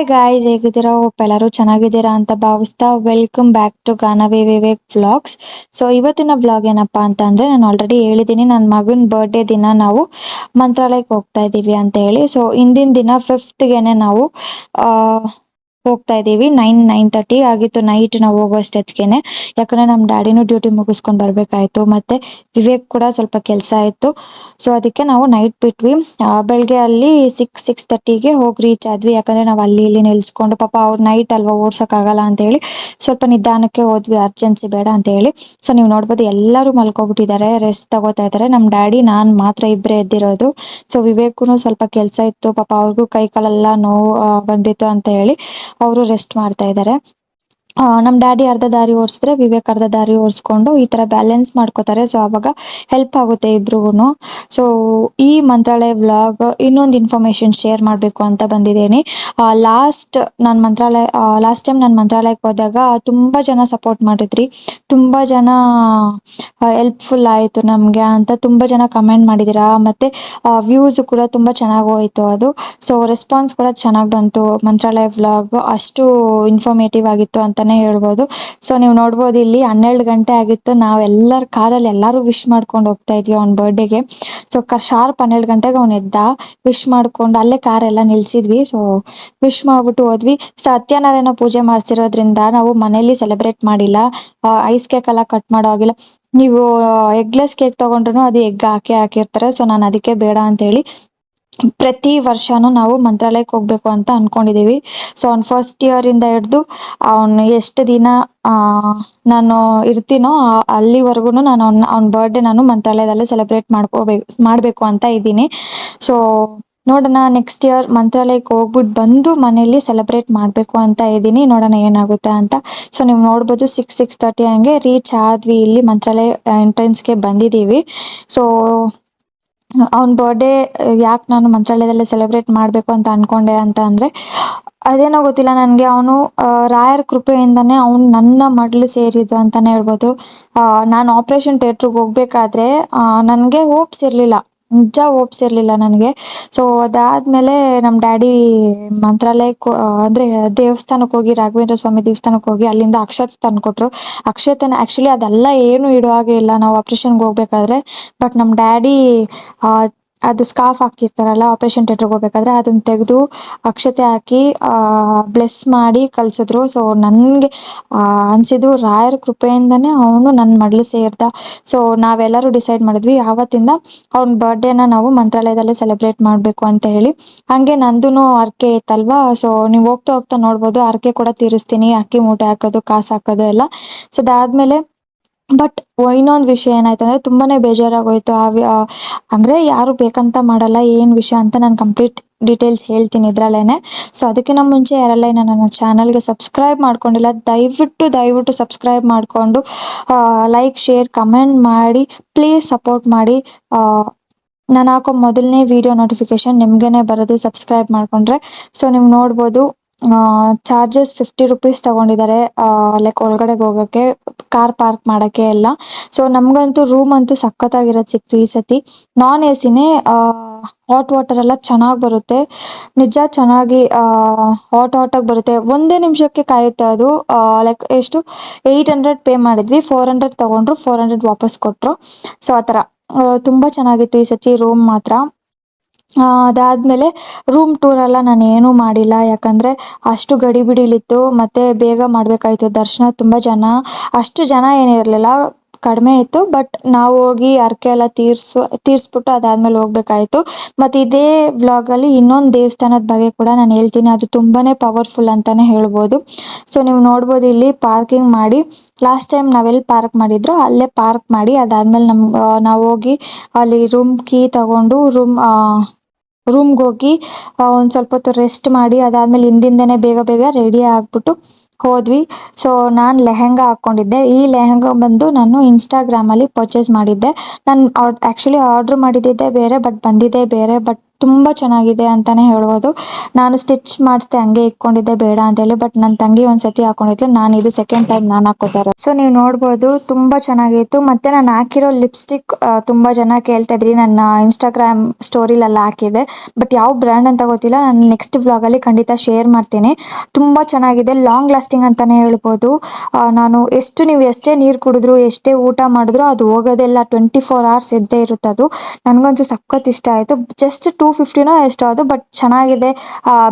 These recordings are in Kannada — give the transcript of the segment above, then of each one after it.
ಹಾಯ್ ಗಾಯ್ಸ್ ಹೇಗಿದ್ದೀರಾ? ಹೋಪ್ ಎಲ್ಲರೂ ಚೆನ್ನಾಗಿದ್ದೀರಾ ಅಂತ ಭಾವಿಸ್ತಾ welcome back to Ganavi Vivek vlogs so ಇವತ್ತಿನ ವ್ಲಾಗ್ ಏನಪ್ಪ ಅಂತ ಅಂದರೆ ನಾನು ಆಲ್ರೆಡಿ ಹೇಳಿದ್ದೀನಿ ನನ್ನ ಮಗನ ಬರ್ಡೇ ದಿನ ನಾವು ಮಂತ್ರಾಲಯಕ್ಕೆ ಹೋಗ್ತಾ ಇದ್ದೀವಿ ಅಂತ ಹೇಳಿ. ಸೊ ಇಂದಿನ ದಿನ ಫಿಫ್ತ್ಗೆ ನಾವು ಹೋಗ್ತಾ ಇದ್ದೀವಿ. ನೈನ್ ನೈನ್ ತರ್ಟಿ ಆಗಿತ್ತು. ನೈಟ್ ನಾವು ಹೋಗೋಷ್ಟೊತ್ತಿಗೆನೆ ಯಾಕಂದ್ರೆ ನಮ್ಮ ಡ್ಯಾಡಿನೂ ಡ್ಯೂಟಿ ಮುಗಿಸ್ಕೊಂಡು ಬರ್ಬೇಕಾಯ್ತು. ಮತ್ತೆ ವಿವೇಕ್ ಕೂಡ ಸ್ವಲ್ಪ ಕೆಲಸ ಇತ್ತು. ಸೊ ಅದಕ್ಕೆ ನಾವು ನೈಟ್ ಬಿಟ್ವಿ. ಬೆಳಗ್ಗೆ ಅಲ್ಲಿ ಸಿಕ್ಸ್ ಸಿಕ್ಸ್ ತರ್ಟಿಗೆ ಹೋಗಿ ರೀಚ್ ಆದ್ವಿ. ಯಾಕಂದ್ರೆ ನಾವು ಅಲ್ಲಿ ಇಲ್ಲಿ ನಿಲ್ಸ್ಕೊಂಡು, ಪಾಪ ಅವ್ರು ನೈಟ್ ಅಲ್ವಾ ಓಡ್ಸೋಕ್ಕಾಗಲ್ಲ ಅಂತ ಹೇಳಿ ಸ್ವಲ್ಪ ನಿಧಾನಕ್ಕೆ ಹೋದ್ವಿ. ಅರ್ಜೆನ್ಸಿ ಬೇಡ ಅಂತ ಹೇಳಿ. ಸೊ ನೀವು ನೋಡ್ಬೋದು ಎಲ್ಲರೂ ಮಲ್ಕೊಬಿಟ್ಟಿದ್ದಾರೆ. ರೆಸ್ಟ್ ತಗೋತಾ ಇದ್ದಾರೆ. ನಮ್ಮ ಡ್ಯಾಡಿ, ನಾನು ಮಾತ್ರ ಇಬ್ಬರೇ ಎದ್ದಿರೋದು. ಸೊ ವಿವೇಕ್ನು ಸ್ವಲ್ಪ ಕೆಲಸ ಇತ್ತು. ಪಾಪ ಅವ್ರಿಗೂ ಕೈ ಕಾಲೆಲ್ಲ ನೋವು ಬಂದಿತ್ತು ಅಂತ ಹೇಳಿ. ಅವರು ರೆಸ್ಟ್ ಮಾಡ್ತಾ ಇದ್ದಾರೆ ಆ, ನಮ್ ಡ್ಯಾಡಿ ಅರ್ಧ ದಾರಿ ಓಡಿಸಿದ್ರೆ ವಿವೇಕ್ ಅರ್ಧ ದಾರಿ ಓಡಿಸ್ಕೊಂಡು ಈ ಥರ ಬ್ಯಾಲೆನ್ಸ್ ಮಾಡ್ಕೋತಾರೆ. ಸೊ ಅವಾಗ ಹೆಲ್ಪ್ ಆಗುತ್ತೆ ಇಬ್ರಿಗೂ ಸೊ ಈ ಮಂತ್ರಾಲಯ ವ್ಲಾಗ್ ಇನ್ನೊಂದು ಇನ್ಫಾರ್ಮೇಷನ್ ಶೇರ್ ಮಾಡಬೇಕು ಅಂತ ಬಂದಿದ್ದೀನಿ. ಲಾಸ್ಟ್ ನಾನು ಮಂತ್ರಾಲಯ ಲಾಸ್ಟ್ ಟೈಮ್ ನಾನು ಮಂತ್ರಾಲಯಕ್ಕೆ ಹೋದಾಗ ತುಂಬಾ ಜನ ಸಪೋರ್ಟ್ ಮಾಡಿದ್ರಿ. ತುಂಬಾ ಜನ ಹೆಲ್ಪ್ಫುಲ್ ಆಯಿತು ನಮಗೆ ಅಂತ ತುಂಬಾ ಜನ ಕಮೆಂಟ್ ಮಾಡಿದ್ದೀರಾ ಮತ್ತೆ ವ್ಯೂಸ್ ಕೂಡ ತುಂಬಾ ಚೆನ್ನಾಗಿ ಹೋಯಿತು ಅದು. ಸೊ ರೆಸ್ಪಾನ್ಸ್ ಕೂಡ ಚೆನ್ನಾಗಿ ಬಂತು. ಮಂತ್ರಾಲಯ ವ್ಲಾಗ್ ಅಷ್ಟು ಇನ್ಫಾರ್ಮೇಟಿವ್ ಆಗಿತ್ತು ಅಂತಾನೆ ಹೇಳ್ಬೋದು. ಸೊ ನೀವು ನೋಡ್ಬೋದು ಇಲ್ಲಿ ಹನ್ನೆರಡು ಗಂಟೆ ಆಗಿತ್ತು. ನಾವು ಎಲ್ಲರ ಕಾರಲ್ಲಿ ಎಲ್ಲರೂ ವಿಶ್ ಮಾಡ್ಕೊಂಡು ಹೋಗ್ತಾ ಇದ್ವಿ ಅವ್ನ ಬರ್ಡೇಗೆ ಸೊ ಕ ಶಾರ್ಪ್ ಹನ್ನೆರಡು ಗಂಟೆಗೆ ಅವ್ನು ಎದ್ದ. ವಿಶ್ ಮಾಡ್ಕೊಂಡು ಅಲ್ಲೇ ಕಾರ್ ಎಲ್ಲ ನಿಲ್ಸಿದ್ವಿ. ಸೊ ವಿಶ್ ಮಾಡ್ಬಿಟ್ಟು ಹೋದ್ವಿ. ಸತ್ಯನಾರಾಯಣ ಪೂಜೆ ಮಾಡ್ಸಿರೋದ್ರಿಂದ ನಾವು ಮನೇಲಿ ಸೆಲೆಬ್ರೇಟ್ ಮಾಡಿಲ್ಲ. ಐಸ್ ಕೇಕ್ ಎಲ್ಲ ಕಟ್ ಮಾಡೋ ಆಗಿಲ್ಲ ನೀವು ಎಗ್ಲೆಸ್ ಕೇಕ್ ತಗೊಂಡ್ರು ಅದು ಎಗ್ ಹಾಕಿ ಹಾಕಿರ್ತಾರೆ. ಸೊ ನಾನು ಅದಕ್ಕೆ ಬೇಡ ಅಂತ ಹೇಳಿ ಪ್ರತಿ ವರ್ಷನೂ ನಾವು ಮಂತ್ರಾಲಯಕ್ಕೆ ಹೋಗ್ಬೇಕು ಅಂತ ಅನ್ಕೊಂಡಿದೀವಿ ಸೊ ಅವ್ನ ಫಸ್ಟ್ ಇಂದ ಹಿಡ್ದು ಅವನು ಎಷ್ಟು ದಿನ ನಾನು ಇರ್ತೀನೋ ಅಲ್ಲಿವರೆಗೂ ನಾನು ಅವ್ನ ಅವ್ನ ಬರ್ಡೇ ನಾನು ಮಂತ್ರಾಲಯದಲ್ಲೇ ಸೆಲೆಬ್ರೇಟ್ ಮಾಡ್ಕೋಬೇಕು ಮಾಡಬೇಕು ಅಂತ ಇದ್ದೀನಿ. ಸೊ ನೋಡೋಣ ನೆಕ್ಸ್ಟ್ ಇಯರ್ ಮಂತ್ರಾಲಯಕ್ಕೆ ಹೋಗ್ಬಿಟ್ಟು ಬಂದು ಮನೇಲಿ ಸೆಲೆಬ್ರೇಟ್ ಮಾಡಬೇಕು ಅಂತ ಇದ್ದೀನಿ. ನೋಡೋಣ ಏನಾಗುತ್ತೆ ಅಂತ. ಸೊ ನೀವು ನೋಡ್ಬೋದು ಸಿಕ್ಸ್ ಸಿಕ್ಸ್ ತರ್ಟಿ ಹಂಗೆ ರೀಚ್ ಆದ್ವಿ ಇಲ್ಲಿ ಮಂತ್ರಾಲಯ ಎಂಟ್ರೆನ್ಸ್ಗೆ ಬಂದಿದ್ದೀವಿ. ಸೊ ಅವ್ನ ಬರ್ಡೇ ಯಾಕೆ ನಾನು ಮಂತ್ರಾಲಯದಲ್ಲೇ ಸೆಲೆಬ್ರೇಟ್ ಮಾಡಬೇಕು ಅಂತ ಅನ್ಕೊಂಡೆ ಅಂತ ಅಂದರೆ, ಅದೇನೋ ಗೊತ್ತಿಲ್ಲ ನನಗೆ. ಅವನು ರಾಯರ ಕೃಪೆಯಿಂದನೇ ಅವನು ನನ್ನ ಮಡಲು ಸೇರಿದ್ದು ಅಂತಲೇ ಹೇಳ್ಬೋದು. ನಾನು ಆಪ್ರೇಷನ್ ಥಿಯೇಟ್ರಿಗೆ ಹೋಗ್ಬೇಕಾದ್ರೆ ನನಗೆ ಹೋಪ್ಸ್ ಇರಲಿಲ್ಲ. ನಿಜ ಹೋಪ್ಸ್ ಇರಲಿಲ್ಲ ನನಗೆ. ಸೊ ಅದಾದಮೇಲೆ ನಮ್ಮ ಡ್ಯಾಡಿ ಮಂತ್ರಾಲಯಕ್ಕೆ ಅಂದರೆ ದೇವಸ್ಥಾನಕ್ಕೆ ಹೋಗಿ, ರಾಘವೇಂದ್ರ ಸ್ವಾಮಿ ದೇವಸ್ಥಾನಕ್ಕೆ ಹೋಗಿ, ಅಲ್ಲಿಂದ ಅಕ್ಷತೆ ತಂದುಕೊಟ್ರು. ಅಕ್ಷತೆನ ಆ್ಯಕ್ಚುಲಿ ಅದೆಲ್ಲ ಏನು ಹಾಗೆ ಇಲ್ಲ. ನಾವು ಆಪ್ರೇಷನ್ಗೆ ಹೋಗ್ಬೇಕಾದ್ರೆ. ಬಟ್ ನಮ್ಮ ಡ್ಯಾಡಿ ಅದು ಸ್ಕಾಫ್ ಹಾಕಿರ್ತಾರಲ್ಲ ಆಪ್ರೇಷನ್ ಥಿಯೇಟ್ರಿಗೆ ಹೋಗ್ಬೇಕಾದ್ರೆ ಅದನ್ನ ತೆಗೆದು ಅಕ್ಷತೆ ಹಾಕಿ ಬ್ಲೆಸ್ ಮಾಡಿ ಕಲ್ಸಿದ್ರು ಸೊ ನನಗೆ ಅನಿಸಿದ್ದು ರಾಯರ ಕೃಪೆಯಿಂದನೇ ಅವನು ನನ್ನ ಮಡ್ಲು ಸೇರ್ದ. ಸೊ ನಾವೆಲ್ಲರೂ ಡಿಸೈಡ್ ಮಾಡಿದ್ವಿ ಆವತ್ತಿಂದ ಅವ್ನ ಬರ್ಡೇನ ನಾವು ಮಂತ್ರಾಲಯದಲ್ಲೇ ಸೆಲೆಬ್ರೇಟ್ ಮಾಡಬೇಕು ಅಂತ ಹೇಳಿ. ಹಂಗೆ ನಂದು ಅರ್ಕೆ ಇತ್ತಲ್ವಾ? ಸೊ ನೀವು ಹೋಗ್ತಾ ಹೋಗ್ತಾ ನೋಡ್ಬೋದು ಅರ್ಕೆ ಕೂಡ ತೀರಿಸ್ತೀನಿ, ಅಕ್ಕಿ ಮೂಟೆ ಹಾಕೋದು, ಕಾಸು ಹಾಕೋದು ಎಲ್ಲ. ಸೊ ಅದಾದ್ಮೇಲೆ ಬಟ್ ಇನ್ನೊಂದು ವಿಷಯ ಏನಾಯ್ತು ಅಂದರೆ ತುಂಬಾನೇ ಬೇಜಾರಾಗೋಯ್ತು. ಆ ಅಂದ್ರೆ ಯಾರು ಬೇಕಂತ ಮಾಡಲ್ಲ, ಏನ್ ವಿಷಯ ಅಂತ ನಾನು ಕಂಪ್ಲೀಟ್ ಡೀಟೇಲ್ಸ್ ಹೇಳ್ತೀನಿ ಇದ್ರಲ್ಲೇನೆ. ಸೊ ಅದಕ್ಕಿಂತ ಮುಂಚೆ ಯಾರೆಲ್ಲ ಇನ್ನು ನನ್ನ ಚಾನಲ್ಗೆ ಸಬ್ಸ್ಕ್ರೈಬ್ ಮಾಡ್ಕೊಂಡಿಲ್ಲ, ದಯವಿಟ್ಟು ದಯವಿಟ್ಟು ಸಬ್ಸ್ಕ್ರೈಬ್ ಮಾಡಿಕೊಂಡು ಲೈಕ್ ಶೇರ್ ಕಮೆಂಟ್ ಮಾಡಿ ಪ್ಲೀಸ್ ಸಪೋರ್ಟ್ ಮಾಡಿ. ನಾನು ಹಾಕೋ ಮೊದಲನೇ ವಿಡಿಯೋ ನೋಟಿಫಿಕೇಶನ್ ನಿಮಗೇ ಬರೋದು ಸಬ್ಸ್ಕ್ರೈಬ್ ಮಾಡಿಕೊಂಡ್ರೆ. ಸೊ ನೀವು ನೋಡ್ಬೋದು. ಚಾರ್ಜಸ್ ಫಿಫ್ಟಿ ರುಪೀಸ್ ತಗೊಂಡಿದ್ದಾರೆ. ಲೈಕ್ ಒಳಗಡೆಗೆ ಹೋಗೋಕ್ಕೆ ಕಾರ್ ಪಾರ್ಕ್ ಮಾಡೋಕ್ಕೆ ಎಲ್ಲ. ಸೊ ನಮಗಂತೂ ರೂಮ್ ಅಂತೂ ಸಖತ್ತಾಗಿರೋದು ಸಿಕ್ತು ಈ ಸತಿ. ನಾನ್ ಎ ಸಿನೇ ಹಾಟ್ ವಾಟರ್ ಎಲ್ಲ ಚೆನ್ನಾಗಿ ಬರುತ್ತೆ. ನಿಜ ಚೆನ್ನಾಗಿ ಹಾಟ್ ಹಾಟಾಗಿ ಬರುತ್ತೆ. ಒಂದೇ ನಿಮಿಷಕ್ಕೆ ಕಾಯುತ್ತೆ ಅದು. ಲೈಕ್ ಎಷ್ಟು? ಏಯ್ಟ್ ಹಂಡ್ರೆಡ್ ಪೇ ಮಾಡಿದ್ವಿ. ಫೋರ್ ಹಂಡ್ರೆಡ್ ತೊಗೊಂಡ್ರು ಫೋರ್ ಹಂಡ್ರೆಡ್ ವಾಪಸ್ ಕೊಟ್ಟರು ಸೊ ಆ ಥರ. ತುಂಬ ಚೆನ್ನಾಗಿತ್ತು ಈ ಸತಿ ರೂಮ್ ಮಾತ್ರ. ಅದಾದ್ಮೇಲೆ ರೂಮ್ ಟೂರ್ ಎಲ್ಲ ನಾನು ಏನೂ ಮಾಡಿಲ್ಲ. ಯಾಕಂದ್ರೆ ಅಷ್ಟು ಗಡಿಬಿಡಿಲಿತ್ತು. ಮತ್ತೆ ಬೇಗ ಮಾಡ್ಬೇಕಾಯ್ತು. ದರ್ಶನ ತುಂಬ ಜನ. ಅಷ್ಟು ಜನ ಏನಿರಲಿಲ್ಲ ಕಡಿಮೆ ಇತ್ತು. ಬಟ್ ನಾವು ಹೋಗಿ ಹರಕೆ ಎಲ್ಲ ತೀರ್ಸು, ತೀರಿಸ್ಬಿಟ್ಟು ಅದಾದ್ಮೇಲೆ ಹೋಗ್ಬೇಕಾಯ್ತು. ಮತ್ತೆ ಇದೇ ವ್ಲಾಗಲ್ಲಿ ಇನ್ನೊಂದು ದೇವಸ್ಥಾನದ ಬಗ್ಗೆ ಕೂಡ ನಾನು ಹೇಳ್ತೀನಿ. ಅದು ತುಂಬಾನೇ ಪವರ್ಫುಲ್ ಅಂತಾನೆ ಹೇಳ್ಬೋದು. ಸೊ ನೀವು ನೋಡ್ಬೋದು ಇಲ್ಲಿ ಪಾರ್ಕಿಂಗ್ ಮಾಡಿ. ಲಾಸ್ಟ್ ಟೈಮ್ ನಾವೆಲ್ಲಿ ಪಾರ್ಕ್ ಮಾಡಿದ್ರು ಅಲ್ಲೇ ಪಾರ್ಕ್ ಮಾಡಿ. ಅದಾದಮೇಲೆ ನಮ್ ನಾವು ಹೋಗಿ ಅಲ್ಲಿ ರೂಮ್ ಕೀ ತಗೊಂಡು ರೂಮ್ ರೂಮ್ಗೆ ಹೋಗಿ ಒಂದು ಸ್ವಲ್ಪ ಹೊತ್ತು ರೆಸ್ಟ್ ಮಾಡಿ, ಅದಾದಮೇಲೆ ಹಿಂದಿಂದನೇ ಬೇಗ ಬೇಗ ರೆಡಿ ಆಗಿಬಿಟ್ಟು ಹೋದ್ವಿ. ಸೊ ನಾನು ಲೆಹೆಂಗಾ ಹಾಕ್ಕೊಂಡಿದ್ದೆ. ಈ ಲೆಹೆಂಗಾ ಬಂದು ನಾನು ಇನ್ಸ್ಟಾಗ್ರಾಮಲ್ಲಿ ಪರ್ಚೇಸ್ ಮಾಡಿದ್ದೆ. ನಾನು ಆ್ಯಕ್ಚುಲಿ ಆರ್ಡ್ರ್ ಮಾಡಿದ್ದಿದ್ದೆ ಬೇರೆ ಬಟ್ ಬಂದಿದ್ದೆ ಬೇರೆ ಬಟ್ ತುಂಬ ಚೆನ್ನಾಗಿದೆ ಅಂತಲೇ ಹೇಳ್ಬೋದು. ನಾನು ಸ್ಟಿಚ್ ಮಾಡಿಸ್ದೆ ಹಂಗೆ ಇಟ್ಕೊಂಡಿದ್ದೆ, ಬೇಡ ಅಂತೇಳಿ ಬಟ್ ನನ್ನ ತಂಗಿ ಒಂದ್ಸತಿ ಹಾಕೊಂಡಿದ್ಲು, ನಾನು ಇದು ಸೆಕೆಂಡ್ ಟೈಮ್ ನಾನು ಹಾಕೋತಾರೆ ಸೊ ನೀವು ನೋಡ್ಬೋದು, ತುಂಬ ಚೆನ್ನಾಗಿತ್ತು. ಮತ್ತೆ ನಾನು ಹಾಕಿರೋ ಲಿಪ್ಸ್ಟಿಕ್ ತುಂಬ ಜನ ಕೇಳ್ತಾ ಇದ್ರಿ, ನನ್ನ ಇನ್ಸ್ಟಾಗ್ರಾಮ್ ಸ್ಟೋರಿಲೆಲ್ಲ ಹಾಕಿದೆ. ಬಟ್ ಯಾವ ಬ್ರ್ಯಾಂಡ್ ಅಂತ ಗೊತ್ತಿಲ್ಲ, ನಾನು ನೆಕ್ಸ್ಟ್ ವ್ಲಾಗಲ್ಲಿ ಖಂಡಿತ ಶೇರ್ ಮಾಡ್ತೀನಿ. ತುಂಬ ಚೆನ್ನಾಗಿದೆ ಲಾಂಗ್ ಲಾಸ್ಟಿಂಗ್ ಅಂತಲೇ ಹೇಳ್ಬೋದು. ನಾನು ಎಷ್ಟು ನೀವು ಎಷ್ಟೇ ನೀರು ಕುಡಿದ್ರು, ಎಷ್ಟೇ ಊಟ ಮಾಡಿದ್ರು, ಅದು ಹೋಗೋದೆಲ್ಲ ಟ್ವೆಂಟಿ ಫೋರ್ ಅವರ್ಸ್ ಇದ್ದೇ ಇರುತ್ತೆ ಅದು ನನಗಂತೂ ಸಖತ್ ಇಷ್ಟ ಆಯಿತು. ಜಸ್ಟ್ ಟೂ ಫಿಫ್ಟಿನೋ ಎಷ್ಟೋ ಅದು ಬಟ್ ಚೆನ್ನಾಗಿದೆ.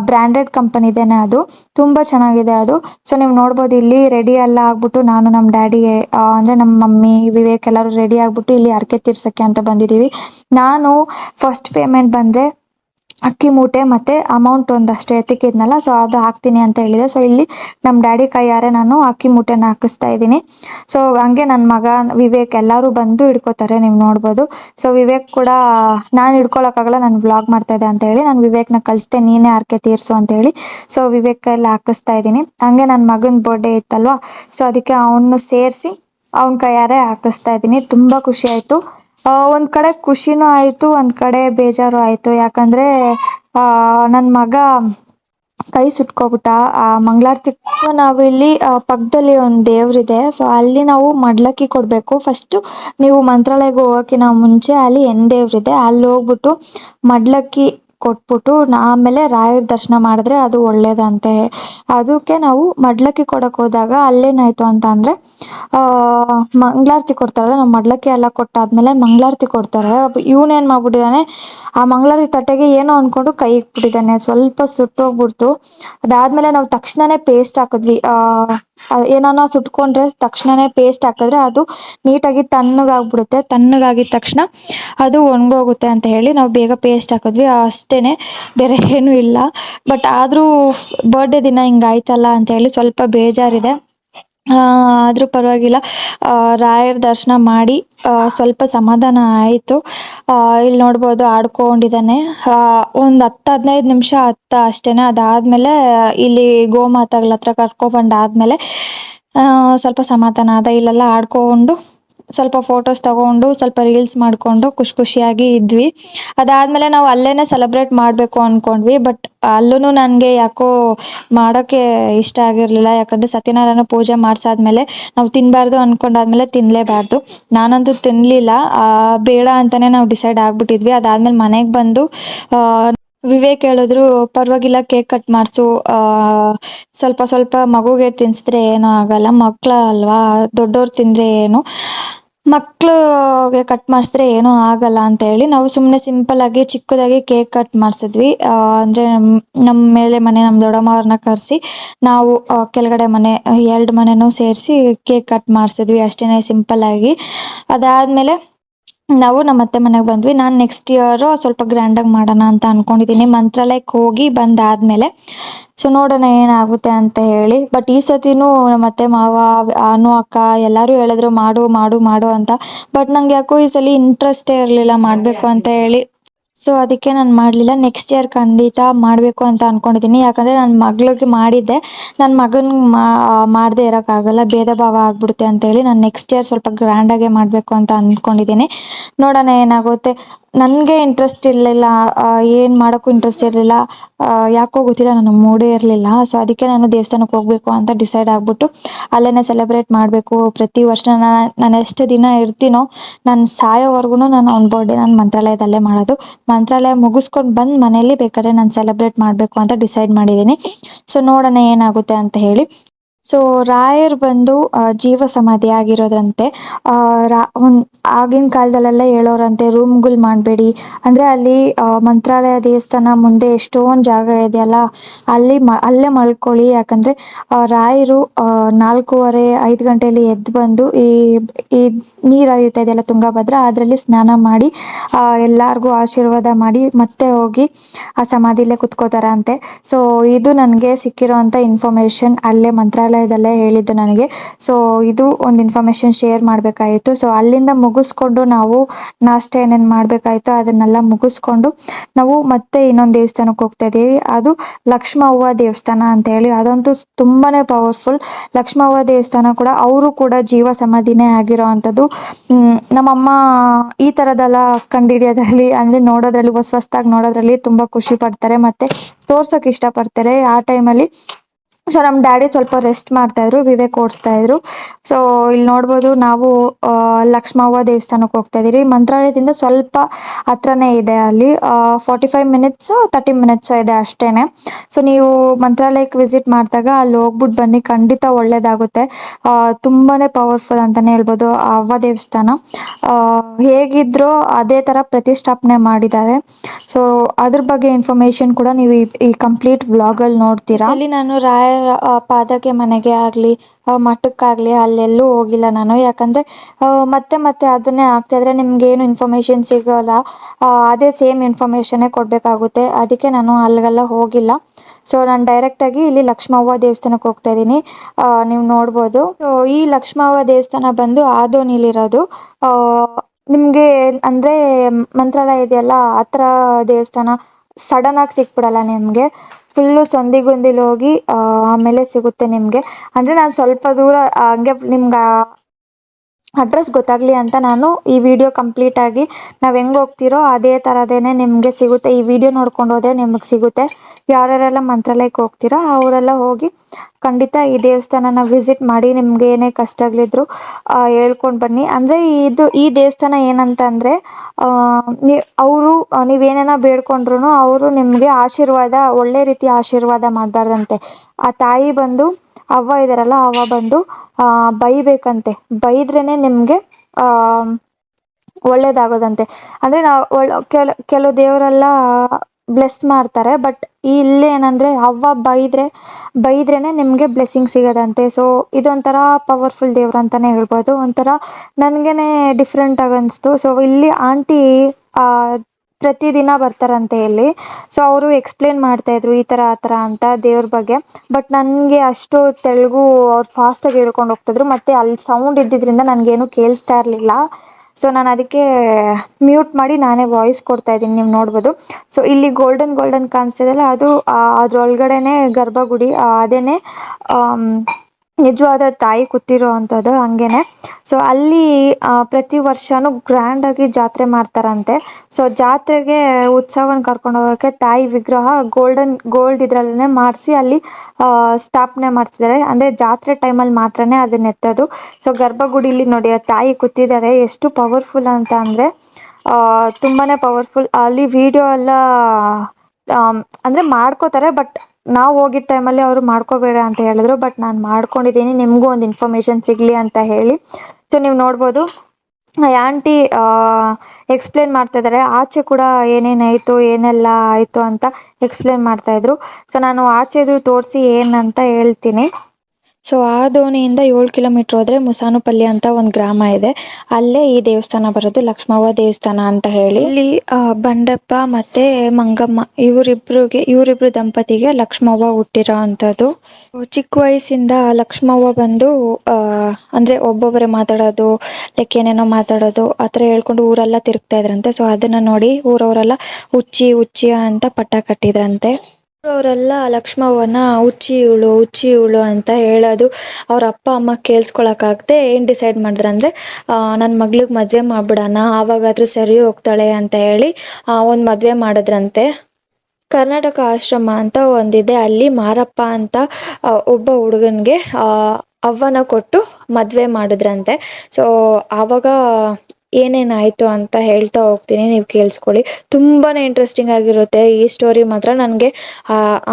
ಬ್ರ್ಯಾಂಡೆಡ್ ಕಂಪನಿದೇನೆ ಅದು. ತುಂಬ ಚೆನ್ನಾಗಿದೆ ಅದು. ಸೊ ನೀವು ನೋಡ್ಬೋದು, ಇಲ್ಲಿ ರೆಡಿ ಎಲ್ಲ ಆಗ್ಬಿಟ್ಟು ನಾನು ನಮ್ಮ ಡ್ಯಾಡಿ ಅಂದರೆ ನಮ್ಮ ಮಮ್ಮಿ, ವಿವೇಕ್ ಎಲ್ಲರೂ ರೆಡಿ ಆಗ್ಬಿಟ್ಟು ಇಲ್ಲಿ ಹರಕೆ ತೀರ್ಸೋಕ್ಕೆ ಅಂತ ಬಂದಿದ್ದೀವಿ. ನಾನು ಫಸ್ಟ್ ಪೇಮೆಂಟ್ ಬಂದರೆ ಅಕ್ಕಿ ಮೂಟೆ ಮತ್ತು ಅಮೌಂಟ್ ಒಂದಷ್ಟು ಎತ್ತಿಕ್ಕಿದ್ನಲ್ಲ ಸೊ ಅದು ಹಾಕ್ತೀನಿ ಅಂತ ಹೇಳಿದೆ. ಸೊ ಇಲ್ಲಿ ನಮ್ಮ ಡ್ಯಾಡಿ ಕೈಯಾರೆ ನಾನು ಅಕ್ಕಿ ಮೂಟೆನ ಹಾಕಿಸ್ತಾ ಇದ್ದೀನಿ. ಸೊ ಹಂಗೆ ನನ್ನ ಮಗ ವಿವೇಕ್ ಎಲ್ಲರೂ ಬಂದು ಹಿಡ್ಕೋತಾರೆ, ನೀವು ನೋಡ್ಬೋದು. ಸೊ ವಿವೇಕ್ ಕೂಡ, ನಾನು ಹಿಡ್ಕೊಳಕ್ಕಾಗಲ್ಲ, ನಾನು ಮಾಡ್ತಾ ಇದ್ದೆ ಅಂತ ಹೇಳಿ, ನಾನು ವಿವೇಕ್ನ ಕಲಿಸ್ದೆ ನೀನೇ ಆರ್ಕೆ ತೀರಿಸು ಅಂತ ಹೇಳಿ ಸೊ ವಿವೇಕ್ ಎಲ್ಲ ಹಾಕಿಸ್ತಾ ಇದ್ದೀನಿ. ಹಂಗೆ ನನ್ನ ಮಗನ ಬರ್ಡೇ ಇತ್ತಲ್ವಾ ಸೊ ಅದಕ್ಕೆ ಅವನು ಸೇರಿಸಿ, ಅವನ ಕೈಯಾರೆ ಹಾಕಿಸ್ತಾ ಇದ್ದೀನಿ. ತುಂಬ ಖುಷಿ ಆಯಿತು. ಒಂದು ಕಡೆ ಖುಷಿನೂ ಆಯಿತು, ಒಂದ್ ಕಡೆ ಬೇಜಾರು ಆಯಿತು. ಆ ನನ್ನ ಮಗ ಕೈ ಸುಟ್ಕೊಬಿಟ್ಟ. ಆ ಮಂಗಳಾರತಿ ನಾವು ಇಲ್ಲಿ ಪಕ್ಕದಲ್ಲಿ ಒಂದು ದೇವ್ರಿದೆ. ಸೊ ಅಲ್ಲಿ ನಾವು ಮಡ್ಲಕ್ಕಿ ಕೊಡಬೇಕು. ಫಸ್ಟು ನೀವು ಮಂತ್ರಾಲಯಕ್ಕೆ ಹೋಗೋಕ್ಕಿಂತ ಮುಂಚೆ ಅಲ್ಲಿ ಹೆಣ್ ದೇವ್ರಿದೆ? ಅಲ್ಲಿ ಹೋಗ್ಬಿಟ್ಟು ಮಡ್ಲಕ್ಕಿ ಕೊಟ್ಬಿಟ್ಟು ಆಮೇಲೆ ರಾಯರ ದರ್ಶನ ಮಾಡಿದ್ರೆ ಅದು ಒಳ್ಳೇದಂತೆ. ಅದಕ್ಕೆ ನಾವು ಮಡ್ಲಕ್ಕಿ ಕೊಡಕ್ಕೆ ಹೋದಾಗ ಅಲ್ಲೇನಾಯ್ತು ಅಂತ ಅಂದರೆ ಮಂಗಳಾರತಿ ಕೊಡ್ತಾರಲ್ಲ, ನಾವು ಮಡ್ಲಕ್ಕಿ ಎಲ್ಲ ಕೊಟ್ಟಾದ್ಮೇಲೆ ಮಂಗಳಾರತಿ ಕೊಡ್ತಾರೆ. ಇವನೇನ್ ಮಾಡ್ಬಿಟ್ಟಿದ್ದಾನೆ ಆ ಮಂಗಳಾರತಿ ತಟ್ಟೆಗೆ ಏನೋ ಅನ್ಕೊಂಡು ಕೈ ಇಟ್ಬಿಟ್ಟಿದ್ದಾನೆ ಸ್ವಲ್ಪ ಸುಟ್ಟೋಗ್ಬಿಡ್ತು. ಅದಾದ್ಮೇಲೆ ನಾವು ತಕ್ಷಣನೇ ಪೇಸ್ಟ್ ಹಾಕಿದ್ವಿ. ಏನಾನ ಸುಟ್ಕೊಂಡ್ರೆ ತಕ್ಷಣನೇ ಪೇಸ್ಟ್ ಹಾಕಿದ್ರೆ ಅದು ನೀಟಾಗಿ ತಣ್ಣಗಾಗ್ಬಿಡುತ್ತೆ, ತಣ್ಣಗಾಗಿದ ತಕ್ಷಣ ಅದು ಒಣಗೋಗುತ್ತೆ ಅಂತ ಹೇಳಿ ನಾವು ಬೇಗ ಪೇಸ್ಟ್ ಹಾಕಿದ್ವಿ. ಅಷ್ಟೇನೆ, ಬೇರೆ ಏನೂ ಇಲ್ಲ. ಬಟ್ ಆದರೂ ಬರ್ಡೇ ದಿನ ಹಿಂಗಾಯ್ತಲ್ಲ ಅಂತ ಹೇಳಿ ಸ್ವಲ್ಪ ಬೇಜಾರಿದೆ. ಆದರೂ ಪರವಾಗಿಲ್ಲ. ರಾಯರ ದರ್ಶನ ಮಾಡಿ ಸ್ವಲ್ಪ ಸಮಾಧಾನ ಆಯಿತು. ಇಲ್ಲಿ ನೋಡ್ಬೋದು ಆಡ್ಕೊಂಡಿದ್ದಾನೆ. ಒಂದು ಹತ್ತು ಹದಿನೈದು ನಿಮಿಷ ಹತ್ತ ಅಷ್ಟೇ ಅದಾದಮೇಲೆ ಇಲ್ಲಿ ಗೋಮಾತಾಗಳ ಹತ್ರ ಕರ್ಕೊಬಂದಾದ್ಮೇಲೆ ಸ್ವಲ್ಪ ಸಮಾಧಾನ ಆದ ಇಲ್ಲೆಲ್ಲ ಆಡ್ಕೊಂಡು ಸ್ವಲ್ಪ ಫೋಟೋಸ್ ತಗೊಂಡು, ಸ್ವಲ್ಪ ರೀಲ್ಸ್ ಮಾಡಿಕೊಂಡು ಖುಷಿ ಖುಷಿಯಾಗಿ ಇದ್ವಿ. ಅದಾದಮೇಲೆ ನಾವು ಅಲ್ಲೇ ಸೆಲೆಬ್ರೇಟ್ ಮಾಡಬೇಕು ಅಂದ್ಕೊಂಡ್ವಿ ಬಟ್ ಅಲ್ಲೂ ನನಗೆ ಯಾಕೋ ಮಾಡೋಕ್ಕೆ ಇಷ್ಟ ಆಗಿರಲಿಲ್ಲ. ಯಾಕಂದರೆ ಸತ್ಯನಾರಾಯಣ ಪೂಜೆ ಮಾಡಿಸಾದ್ಮೇಲೆ ನಾವು ತಿನ್ನಬಾರ್ದು ಅಂದ್ಕೊಂಡಾದ್ಮೇಲೆ ತಿನ್ನಲೇಬಾರ್ದು ನಾನಂತೂ ತಿನ್ನಲಿಲ್ಲ ಬೇಡ ಅಂತಲೇ ನಾವು ಡಿಸೈಡ್ ಆಗಿಬಿಟ್ಟಿದ್ವಿ. ಅದಾದಮೇಲೆ ಮನೆಗೆ ಬಂದು ವಿವೇಕ್ ಹೇಳಿದ್ರು, ಪರವಾಗಿಲ್ಲ, ಕೇಕ್ ಕಟ್ ಮಾಡಿಸು. ಸ್ವಲ್ಪ ಸ್ವಲ್ಪ ಮಗುಗೆ ತಿನ್ಸಿದ್ರೆ ಏನೂ ಆಗಲ್ಲ ಮಕ್ಕಳ ಅಲ್ವಾ? ದೊಡ್ಡವ್ರು ತಿಂದರೆ ಏನು? ಮಕ್ಕಳಿಗೆ ಕಟ್ ಮಾಡಿಸಿದ್ರೆ ಏನೂ ಆಗಲ್ಲ ಅಂತ ಹೇಳಿ ನಾವು ಸುಮ್ಮನೆ ಸಿಂಪಲ್ ಆಗಿ, ಚಿಕ್ಕದಾಗಿ ಕೇಕ್ ಕಟ್ ಮಾಡಿಸಿದ್ವಿ. ಅಂದರೆ ನಮ್ಮ ಮೇಲೆ ಮನೆ ನಮ್ಮ ದೊಡ್ಡಮ್ಮವ್ರನ್ನ ಕರೆಸಿ ನಾವು ಕೆಳಗಡೆ ಮನೆ ಎರಡು ಮನೆನೂ ಸೇರಿಸಿ ಕೇಕ್ ಕಟ್ ಮಾಡಿಸಿದ್ವಿ ಅಷ್ಟೇ ಸಿಂಪಲ್ ಆಗಿ. ಅದಾದಮೇಲೆ ನಾವು ನಮ್ಮ ಅತ್ತೆ ಮನೆಗೆ ಬಂದ್ವಿ. ನಾನು ನೆಕ್ಸ್ಟ್ ಇಯರು ಸ್ವಲ್ಪ ಗ್ರ್ಯಾಂಡಾಗಿ ಮಾಡೋಣ ಅಂತ ಅಂದ್ಕೊಂಡಿದ್ದೀನಿ ಮಂತ್ರಾಲಯಕ್ಕೆ ಹೋಗಿ ಬಂದಾದಮೇಲೆ. ಸೊ ನೋಡೋಣ ಏನಾಗುತ್ತೆ ಅಂತ ಹೇಳಿ. ಬಟ್ ಈ ಸತಿನೂ ನಮ್ಮ ಅತ್ತೆ ಮಾವ, ಅನು, ಅಕ್ಕ ಎಲ್ಲರೂ ಹೇಳಿದ್ರು, ಮಾಡು ಮಾಡು ಮಾಡು ಅಂತ. ಬಟ್ ನಂಗೆ ಯಾಕೋ ಈ ಸಲ ಇಂಟ್ರೆಸ್ಟೇ ಇರಲಿಲ್ಲ, ಮಾಡಬೇಕು ಅಂತ ಹೇಳಿ. ಸೊ ಅದಕ್ಕೆ ನಾನು ಮಾಡಲಿಲ್ಲ. ನೆಕ್ಸ್ಟ್ ಇಯರ್ ಖಂಡಿತ ಮಾಡಬೇಕು ಅಂತ ಅಂದ್ಕೊಂಡಿದ್ದೀನಿ ಯಾಕಂದರೆ ನನ್ನ ಮಗಳಿಗೆ ಮಾಡಿದ್ದೆ. ನನ್ನ ಮಗನ ಮಾಡದೇ ಇರೋಕ್ಕಾಗಲ್ಲ. ಭೇದ ಭಾವ ಆಗ್ಬಿಡುತ್ತೆ ಅಂತೇಳಿ ನಾನು ನೆಕ್ಸ್ಟ್ ಇಯರ್ ಸ್ವಲ್ಪ ಗ್ರ್ಯಾಂಡಾಗೆ ಮಾಡಬೇಕು ಅಂತ ಅಂದ್ಕೊಂಡಿದ್ದೀನಿ ನೋಡೋಣ ಏನಾಗುತ್ತೆ. ನನಗೆ ಇಂಟ್ರೆಸ್ಟ್ ಇರಲಿಲ್ಲ ಏನು ಮಾಡೋಕ್ಕೂ ಇಂಟ್ರೆಸ್ಟ್ ಇರಲಿಲ್ಲ ಯಾಕೋ ಗೊತ್ತಿಲ್ಲ ನನಗೆ ಮೂಡೇ ಇರಲಿಲ್ಲ. ಸೊ ಅದಕ್ಕೆ ನಾನು ದೇವಸ್ಥಾನಕ್ಕೆ ಹೋಗಬೇಕು ಅಂತ ಡಿಸೈಡ್ ಆಗಿಬಿಟ್ಟು ಅಲ್ಲೇ ಸೆಲೆಬ್ರೇಟ್ ಮಾಡಬೇಕು. ಪ್ರತಿ ವರ್ಷ ನಾನು ನಾನು ಎಷ್ಟು ದಿನ ಇರ್ತೀನೋ, ನಾನು ಸಾಯೋವರೆಗೂ ನಾನು ಅವ್ನ ಬರ್ಡೇ ನಾನು ಮಂತ್ರಾಲಯದಲ್ಲೇ ಮಾಡೋದು. ಮಂತ್ರಾಲಯ ಮುಗಿಸ್ಕೊಂಡು ಬಂದು ಮನೆಯಲ್ಲಿ ಬೇಕಾದ್ರೆ ನಾನು ಸೆಲೆಬ್ರೇಟ್ ಮಾಡಬೇಕು ಅಂತ ಡಿಸೈಡ್ ಮಾಡಿದ್ದೀನಿ. ಸೊ ನೋಡೋಣ ಏನಾಗುತ್ತೆ ಅಂತ ಹೇಳಿ. ಸೊ ರಾಯರ್ ಬಂದು ಜೀವ ಸಮಾಧಿ ಆಗಿರೋದಂತೆ ಒಂದು ಆಗಿನ ಕಾಲದಲ್ಲೆಲ್ಲ ಹೇಳೋರಂತೆ, ರೂಮ್ಗಳು ಮಾಡಬೇಡಿ. ಅಂದರೆ ಅಲ್ಲಿ ಮಂತ್ರಾಲಯ ದೇವಸ್ಥಾನ ಮುಂದೆ ಎಷ್ಟೊಂದು ಜಾಗ ಇದೆಯಲ್ಲ, ಅಲ್ಲಿ ಮ, ಅಲ್ಲೇ ಮಲ್ಕೊಳ್ಳಿ. ಯಾಕಂದರೆ ರಾಯರು ನಾಲ್ಕೂವರೆ, ಐದು ಗಂಟೆಯಲ್ಲಿ ಎದ್ದು ಬಂದು ಈ ಈ ನೀರು ಹರಿಯುತ್ತಾ ಇದೆಯಲ್ಲ ತುಂಗಭದ್ರಾ, ಅದರಲ್ಲಿ ಸ್ನಾನ ಮಾಡಿ ಎಲ್ಲರಿಗೂ ಆಶೀರ್ವಾದ ಮಾಡಿ ಮತ್ತೆ ಹೋಗಿ ಆ ಸಮಾಧಿಲೇ ಕುತ್ಕೋತಾರಂತೆ. ಸೊ ಇದು ನನಗೆ ಸಿಕ್ಕಿರೋಂಥ ಇನ್ಫಾರ್ಮೇಷನ್ ಅಲ್ಲೇ ಮಂತ್ರಾಲಯ ಮಂತ್ರಾಲಯದಲ್ಲೇ ಹೇಳಿದ್ದು ನನಗೆ. ಸೊ ಇದು ಒಂದು ಇನ್ಫಾರ್ಮೇಷನ್ ಶೇರ್ ಮಾಡಬೇಕಾಯಿತು. ಸೊ ಅಲ್ಲಿಂದ ಮುಗಿಸ್ಕೊಂಡು ನಾವು ನಾಷ್ಟ ಏನೇನು ಮಾಡಬೇಕಾಯಿತು ಅದನ್ನೆಲ್ಲ ಮುಗಿಸ್ಕೊಂಡು ನಾವು ಮತ್ತೆ ಇನ್ನೊಂದು ದೇವಸ್ಥಾನಕ್ಕೆ ಹೋಗ್ತಾ ಇದ್ದೀವಿ. ಅದು ಲಕ್ಷ್ಮವ್ವ ದೇವಸ್ಥಾನ ಅಂತ ಹೇಳಿ ಅದಂತೂ ತುಂಬಾ ಪವರ್ಫುಲ್ ಲಕ್ಷ್ಮವ್ವ ದೇವಸ್ಥಾನ ಕೂಡ ಅವರು ಕೂಡ ಜೀವ ಸಮಾಧಿನೇ ಆಗಿರೋ ಅಂಥದ್ದು. ನಮ್ಮಮ್ಮ ಈ ಥರದ್ದೆಲ್ಲ ಕಂಡುಹಿಡಿಯೋದ್ರಲ್ಲಿ ಅಂದರೆ ನೋಡೋದ್ರಲ್ಲಿ ಹೊಸ ಹೊಸ್ದಾಗಿ ನೋಡೋದ್ರಲ್ಲಿ ತುಂಬ ಖುಷಿ ಪಡ್ತಾರೆ. ಮತ್ತು ತೋರ್ಸೋಕೆ ಇಷ್ಟಪಡ್ತಾರೆ. ಆ ಟೈಮಲ್ಲಿ ಸೊ ನಮ್ಮ ಡ್ಯಾಡಿ ಸ್ವಲ್ಪ ರೆಸ್ಟ್ ಮಾಡ್ತಾ ಇದ್ರು ವಿವೇಕ್ ಓಡಿಸ್ತಾ ಇದ್ರು ಸೊ ಇಲ್ಲಿ ನೋಡ್ಬೋದು ನಾವು ಲಕ್ಷ್ಮವ್ವ ದೇವಸ್ಥಾನಕ್ಕೆ ಹೋಗ್ತಾ ಇದ್ದೀರಿ ಮಂತ್ರಾಲಯದಿಂದ ಸ್ವಲ್ಪ ಹತ್ರನೇ ಇದೆ ಅಲ್ಲಿ. Forty five minutes thirty minutes ಇದೆ ಅಷ್ಟೇ ಸೊ ನೀವು ಮಂತ್ರಾಲಯಕ್ಕೆ ವಿಸಿಟ್ ಮಾಡಿದಾಗ ಅಲ್ಲಿ ಹೋಗ್ಬಿಟ್ಟು ಬನ್ನಿ. ಖಂಡಿತ ಒಳ್ಳೇದಾಗುತ್ತೆ. ತುಂಬಾ ಪವರ್ಫುಲ್ ಅಂತಲೇ ಹೇಳ್ಬೋದು ಆ ಅವ್ವ ದೇವಸ್ಥಾನ. ಹೇಗಿದ್ರೂ ಅದೇ ಥರ ಪ್ರತಿಷ್ಠಾಪನೆ ಮಾಡಿದ್ದಾರೆ. ಸೊ ಅದ್ರ ಬಗ್ಗೆ ಇನ್ಫಾರ್ಮೇಶನ್ ಕೂಡ ನೀವು ಈ- ಕಂಪ್ಲೀಟ್ ವ್ಲಾಗಲ್ಲಿ ನೋಡ್ತೀರಾ? ಅಲ್ಲಿ ನಾನು ರಾಯರ ಆ, ಪಾದಕ್ಕೆ ಮನೆಗೆ ಆಗಲಿ ಮಠಕ್ಕಾಗಲಿ ಅಲ್ಲೆಲ್ಲೂ ಹೋಗಿಲ್ಲ ನಾನು. ಯಾಕಂದರೆ ಮತ್ತೆ ಮತ್ತೆ ಅದನ್ನೇ ಆಗ್ತಾ ಇದ್ರೆ ನಿಮ್ಗೆ ಏನು ಇನ್ಫಾರ್ಮೇಷನ್ ಸಿಗೋಲ್ಲ ಅದೇ ಸೇಮ್ ಇನ್ಫಾರ್ಮೇಷನ್ನೇ ಕೊಡಬೇಕಾಗುತ್ತೆ. ಅದಕ್ಕೆ ನಾನು ಅಲ್ಲಿಗೆಲ್ಲ ಹೋಗಿಲ್ಲ. ಸೊ ನಾನು ಡೈರೆಕ್ಟಾಗಿ ಇಲ್ಲಿ ಲಕ್ಷ್ಮವ್ವ ದೇವಸ್ಥಾನಕ್ಕೆ ಹೋಗ್ತಾ ಇದ್ದೀನಿ. ನೀವು ನೋಡ್ಬೋದು. ಈ ಲಕ್ಷ್ಮವ್ವ ದೇವಸ್ಥಾನ ಬಂದು ಆದೋನಿಲಿರೋದು. ನಿಮಗೆ ಅಂದರೆ ಮಂತ್ರಾಲಯ ಇದೆಯಲ್ಲ ಆ ಥರ ದೇವಸ್ಥಾನ ಸಡನ್ನಾಗಿ ಸಿಕ್ಬಿಡಲ್ಲ ನಿಮಗೆ. ಫುಲ್ಲು ಸಂದಿಗೊಂದಿಲಿ ಹೋಗಿ ಆಮೇಲೆ ಸಿಗುತ್ತೆ ನಿಮಗೆ. ಅಂದರೆ ನಾನು ಸ್ವಲ್ಪ ದೂರ, ಹಂಗೆ ನಿಮ್ಗೆ ಅಡ್ರೆಸ್ ಗೊತ್ತಾಗಲಿ ಅಂತ ನಾನು ಈ ವಿಡಿಯೋ ಕಂಪ್ಲೀಟಾಗಿ ನಾವು ಹೆಂಗೆ ಹೋಗ್ತಿರೋ ಅದೇ ತರದೇನೆ ನಿಮಗೆ ಸಿಗುತ್ತೆ. ಈ ವಿಡಿಯೋ ನೋಡ್ಕೊಂಡು ಹೋದ್ರೆ ನಿಮಗೆ ಸಿಗುತ್ತೆ. ಯಾರ್ಯಾರೆಲ್ಲ ಮಂತ್ರಾಲಯಕ್ಕೆ ಹೋಗ್ತೀರೋ ಅವರೆಲ್ಲ ಹೋಗಿ ಖಂಡಿತ ಈ ದೇವಸ್ಥಾನನ ವಿಸಿಟ್ ಮಾಡಿ ನಿಮ್ಗೆ ಏನೇ ಕಷ್ಟಗಳಿದ್ರು ಹೇಳ್ಕೊಂಡು ಬನ್ನಿ. ಅಂದರೆ ಇದು, ಈ ದೇವಸ್ಥಾನ ಏನಂತ ನೀ, ಅವರು ನೀವೇನೇನ ಬೇಡ್ಕೊಂಡ್ರು ಅವರು ನಿಮಗೆ ಆಶೀರ್ವಾದ, ಒಳ್ಳೆ ರೀತಿ ಆಶೀರ್ವಾದ ಮಾಡಬಾರ್ದಂತೆ. ಆ ತಾಯಿ ಬಂದು ಅವ್ವ ಇದಾರಲ್ಲ ಅವ್ವ ಬಂದು ಆ, ಬೈಬೇಕಂತೆ. ಬೈದ್ರೇನೆ ನಿಮಗೆ ಒಳ್ಳೇದಾಗೋದಂತೆ. ಅಂದರೆ ನಾವು ಒಳ್ಳೆ ಕೆಲ ಕೆಲವು ದೇವರೆಲ್ಲ ಬ್ಲೆಸ್ ಮಾಡ್ತಾರೆ ಬಟ್ ಇಲ್ಲಿ ಏನಂದ್ರೆ ಅವ್ವ ಬೈದ್ರೆ ಬೈದ್ರೇನೆ ನಿಮಗೆ ಬ್ಲೆಸ್ಸಿಂಗ್ ಸಿಗೋದಂತೆ. ಸೊ ಇದೊಂಥರ ಪವರ್ಫುಲ್ ದೇವ್ರು ಅಂತಲೇ ಹೇಳ್ಬೋದು. ಒಂಥರ ನನಗೇ ಡಿಫ್ರೆಂಟಾಗಿ ಅನಿಸ್ತು. ಸೊ ಇಲ್ಲಿ ಆಂಟಿ ಪ್ರತಿದಿನ ಬರ್ತಾರಂತೆ ಇಲ್ಲಿ. ಸೊ ಅವರು ಎಕ್ಸ್ಪ್ಲೇನ್ ಮಾಡ್ತಾಯಿದ್ರು ಈ ಥರ ಆ ಥರ ಅಂತ ದೇವ್ರ ಬಗ್ಗೆ. ಬಟ್ ನನಗೆ ಅಷ್ಟು ತೆಲುಗು ಅವ್ರು ಫಾಸ್ಟಾಗಿ ಹೇಳ್ಕೊಂಡು ಹೋಗ್ತಿದ್ರು. ಮತ್ತು ಅಲ್ಲಿ ಸೌಂಡ್ ಇದ್ದಿದ್ದರಿಂದ ನನಗೇನು ಕೇಳಿಸ್ತಾ ಇರಲಿಲ್ಲ. ಸೊ ನಾನು ಅದಕ್ಕೆ ಮ್ಯೂಟ್ ಮಾಡಿ ನಾನೇ ವಾಯ್ಸ್ ಕೊಡ್ತಾ ಇದ್ದೀನಿ, ನೀವು ನೋಡ್ಬೋದು. ಸೊ ಇಲ್ಲಿ ಗೋಲ್ಡನ್ ಗೋಲ್ಡನ್ ಕಾಣಿಸ್ತಿದೆಯಲ್ಲ, ಅದು ಅದ್ರೊಳಗಡೆನೆ ಗರ್ಭಗುಡಿ ಅದೇನೆ ನಿಜವಾದ ತಾಯಿ ಕೂತಿರೋ ಅಂಥದ್ದು ಹಂಗೇನೆ. ಸೊ ಅಲ್ಲಿ ಪ್ರತಿ ವರ್ಷವೂ ಗ್ರ್ಯಾಂಡಾಗಿ ಜಾತ್ರೆ ಮಾಡ್ತಾರಂತೆ. ಸೊ ಜಾತ್ರೆಗೆ ಉತ್ಸವನ ಕರ್ಕೊಂಡು ಹೋಗೋಕ್ಕೆ ತಾಯಿ ವಿಗ್ರಹ ಗೋಲ್ಡನ್ ಗೋಲ್ಡ್ ಇದರಲ್ಲೇ ಮಾಡಿಸಿ ಅಲ್ಲಿ ಸ್ಥಾಪನೆ ಮಾಡಿಸಿದ್ದಾರೆ. ಅಂದರೆ ಜಾತ್ರೆ ಟೈಮಲ್ಲಿ ಮಾತ್ರನೇ ಅದನ್ನ ಎತ್ತೋದು. ಸೊ ಗರ್ಭಗುಡಿಲಿ ನೋಡಿ ತಾಯಿ ಕೂತಿದ್ದಾರೆ. ಎಷ್ಟು ಪವರ್ಫುಲ್ ಅಂತ ಅಂದರೆ ತುಂಬಾ ಪವರ್ಫುಲ್ ಅಲ್ಲಿ ವಿಡಿಯೋ ಎಲ್ಲ ಅಂದರೆ ಮಾಡ್ಕೋತಾರೆ ಬಟ್ ನಾವು ಹೋಗಿದ್ದ ಟೈಮಲ್ಲಿ ಅವರು ಮಾಡ್ಕೋಬೇಡ ಅಂತ ಹೇಳಿದ್ರು ಬಟ್ ನಾನು ಮಾಡ್ಕೊಂಡಿದ್ದೀನಿ ನಿಮಗೂ ಒಂದು ಇನ್ಫಾರ್ಮೇಷನ್ ಸಿಗಲಿ ಅಂತ ಹೇಳಿ. ಸೊ ನೀವು ನೋಡ್ಬೋದು. ಆಂಟಿ ಎಕ್ಸ್ಪ್ಲೇನ್ ಮಾಡ್ತಾ ಇದ್ದಾರೆ ಆಚೆ ಕೂಡ ಏನೇನಾಯಿತು ಏನೆಲ್ಲ ಆಯಿತು ಅಂತ ಎಕ್ಸ್ಪ್ಲೇನ್ ಮಾಡ್ತಾಯಿದ್ರು ಸೊ ನಾನು ಆಚೆದು ತೋರಿಸಿ ಏನಂತ ಹೇಳ್ತೀನಿ. ಸೊ ಆ ದೋಣಿಯಿಂದ ಏಳು ಕಿಲೋಮೀಟ್ರ್ ಹೋದರೆ ಮುಸಾನುಪಲ್ಲಿ ಅಂತ ಒಂದು ಗ್ರಾಮ ಇದೆ. ಅಲ್ಲೇ ಈ ದೇವಸ್ಥಾನ ಬರೋದು, ಲಕ್ಷ್ಮವ್ವ ದೇವಸ್ಥಾನ ಅಂತ ಹೇಳಿ. ಇಲ್ಲಿ ಬಂಡಪ್ಪ ಮತ್ತೆ ಮಂಗಮ್ಮ ಇವರಿಬ್ರಿಗೆ, ಇವರಿಬ್ರು ದಂಪತಿಗೆ ಲಕ್ಷ್ಮವ್ವ ಹುಟ್ಟಿರೋ ಅಂಥದ್ದು. ಚಿಕ್ಕ ವಯಸ್ಸಿಂದ ಲಕ್ಷ್ಮವ್ವ ಬಂದು ಅಂದ್ರೆ ಒಬ್ಬೊಬ್ಬರೇ ಮಾತಾಡೋದು ಲೈಕ್ ಏನೇನೋ ಮಾತಾಡೋದು, ಆ ಥರ ಹೇಳ್ಕೊಂಡು ಊರೆಲ್ಲ ತಿರುಗ್ತಾ ಇದ್ರಂತೆ. ಸೊ ಅದನ್ನ ನೋಡಿ ಊರವರೆಲ್ಲ ಹುಚ್ಚಿ ಹುಚ್ಚಿ ಅಂತ ಪಟ್ಟ ಕಟ್ಟಿದ್ರಂತೆ. ಅವರೆಲ್ಲ ಲಕ್ಷ್ಮವ್ವನ ಹುಚ್ಚಿ ಉಳು ಹುಚ್ಚಿ ಉಳು ಅಂತ ಹೇಳೋದು ಅವ್ರ ಅಪ್ಪ, ಅಮ್ಮ ಕೇಳಿಸ್ಕೊಳಕ್ಕಾಗದೆ ಏನು ಡಿಸೈಡ್ ಮಾಡಿದ್ರಂದ್ರೆ ನನ್ನ ಮಗ್ಳಿಗೆ ಮದುವೆ ಮಾಡಿಬಿಡೋಣ, ಆವಾಗಾದರೂ ಸರಿ ಹೋಗ್ತಾಳೆ ಅಂತ ಹೇಳಿ ಒಂದು ಮದುವೆ ಮಾಡಿದ್ರಂತೆ. ಕರ್ನಾಟಕ ಆಶ್ರಮ ಅಂತ ಒಂದಿದೆ, ಅಲ್ಲಿ ಮಾರಪ್ಪ ಅಂತ ಒಬ್ಬ ಹುಡುಗನಿಗೆ ಅವ್ವನ ಕೊಟ್ಟು ಮದುವೆ ಮಾಡಿದ್ರಂತೆ. ಸೊ ಆವಾಗ ಏನೇನಾಯಿತು ಅಂತ ಹೇಳ್ತಾ ಹೋಗ್ತೀನಿ, ನೀವು ಕೇಳಿಸ್ಕೊಳ್ಳಿ. ತುಂಬಾ ಇಂಟ್ರೆಸ್ಟಿಂಗ್ ಆಗಿರುತ್ತೆ ಈ ಸ್ಟೋರಿ ಮಾತ್ರ. ನನಗೆ